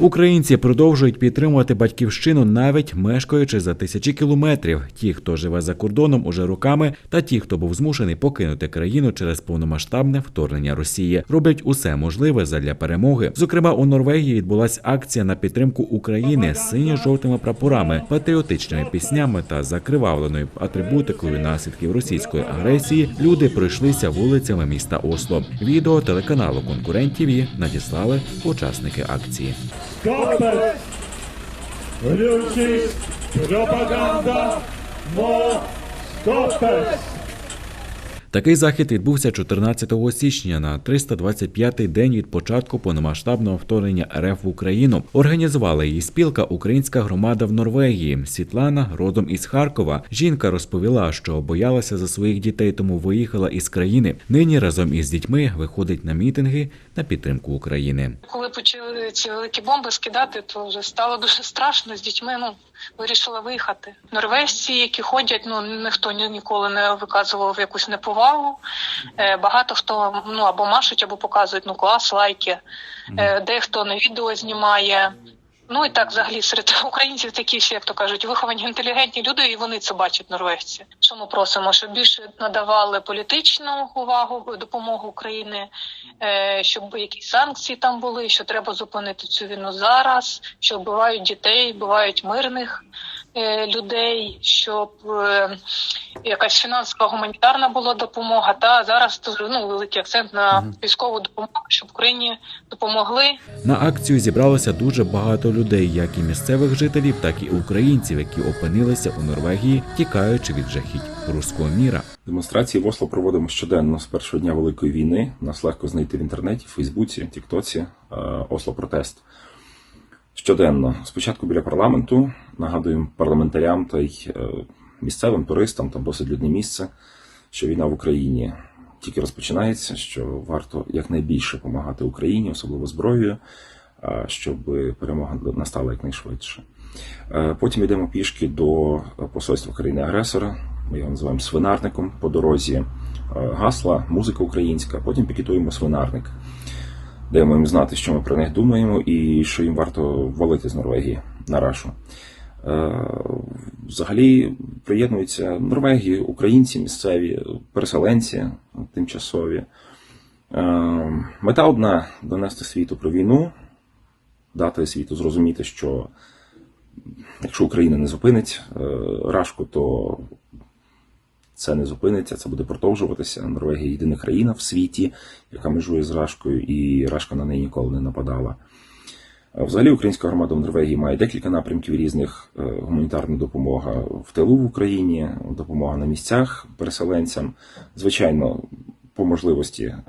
Українці продовжують підтримувати батьківщину навіть мешкаючи за тисячі кілометрів. Ті, хто живе за кордоном уже роками, та ті, хто був змушений покинути країну через повномасштабне вторгнення Росії, роблять усе можливе задля перемоги. Зокрема, у Норвегії відбулася акція на підтримку України з синьо-жовтими прапорами, патріотичними піснями та закривавленою атрибутикою наслідків російської агресії. Люди пройшлися вулицями міста Осло. Відео телеканалу Конкурент ТІВІ надіслали учасники акції. Капер, Лючись, пропаганда, мо, стопес. Такий захід відбувся 14 січня на 325-й день від початку повномасштабного вторгнення РФ в Україну. Організувала її спілка Українська громада в Норвегії. Світлана родом із Харкова. Жінка розповіла, що боялася за своїх дітей, тому виїхала із країни. Нині разом із дітьми виходить на мітинги на підтримку України. Коли почали ці великі бомби скидати, то вже стало дуже страшно з дітьми. Ну вирішила виїхати. Норвежці, які ходять, ну ніхто ні- ніколи не виказував якусь неповагу. Е, багато хто ну або машуть, або показують ну клас, лайки. Е, дехто на відео знімає. Ну і так, взагалі, серед українців такі всі, як то кажуть, виховані інтелігентні люди, і вони це бачать норвежці. Що ми просимо, щоб більше надавали політичну увагу допомогу України, е, щоб якісь санкції там були, що треба зупинити цю війну зараз, що вбивають дітей, вбивають мирних людей, щоб якась фінансова гуманітарна була допомога. Та зараз ну великий акцент на військову допомогу, щоб Україні допомогли. На акцію зібралося дуже багато людей, як і місцевих жителів, так і українців, які опинилися у Норвегії, тікаючи від жахіть руського міра. Демонстрації в Осло проводимо щоденно з першого дня Великої війни. Нас легко знайти в інтернеті, Фейсбуці, Тіктоці, е, Осло Протест. Щоденно. Спочатку біля парламенту нагадуємо парламентарям та й е, місцевим туристам, там досить людне місце, що війна в Україні тільки розпочинається, що варто якнайбільше допомагати Україні, особливо зброєю, е, щоб перемога настала якнайшвидше. Е, Потім йдемо пішки до посольства країни-агресора. Ми його називаємо свинарником по дорозі. е, Гасла, музика українська. Потім пікетуємо свинарник. Даємо їм знати, що ми про них думаємо, і що їм варто валити з Норвегії на рашу. Взагалі приєднуються Норвегії, українці місцеві, переселенці тимчасові. Е, Мета одна донести світу про війну, дати світу зрозуміти, що якщо Україна не зупинить е, Рашку, то це не зупиниться, це буде продовжуватися. Норвегія єдина країна в світі, яка межує з Рашкою, і Рашка на неї ніколи не нападала. А Взагалі, українська громада в Норвегії має декілька напрямків різних: Е, гуманітарна допомога в тилу в Україні, допомога на місцях переселенцям, звичайно, по можливості е,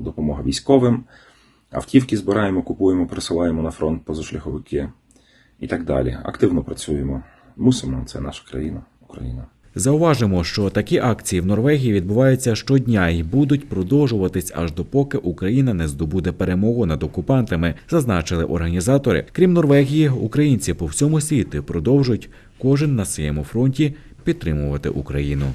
допомога військовим, автівки збираємо, купуємо, пересилаємо на фронт позашляховики і так далі. Активно працюємо. Мусимо, це наша країна, Україна. Зауважимо, що такі акції в Норвегії відбуваються щодня і будуть продовжуватись аж допоки Україна не здобуде перемогу над окупантами, зазначили організатори. Крім Норвегії, українці по всьому світу продовжують кожен на своєму фронті підтримувати Україну.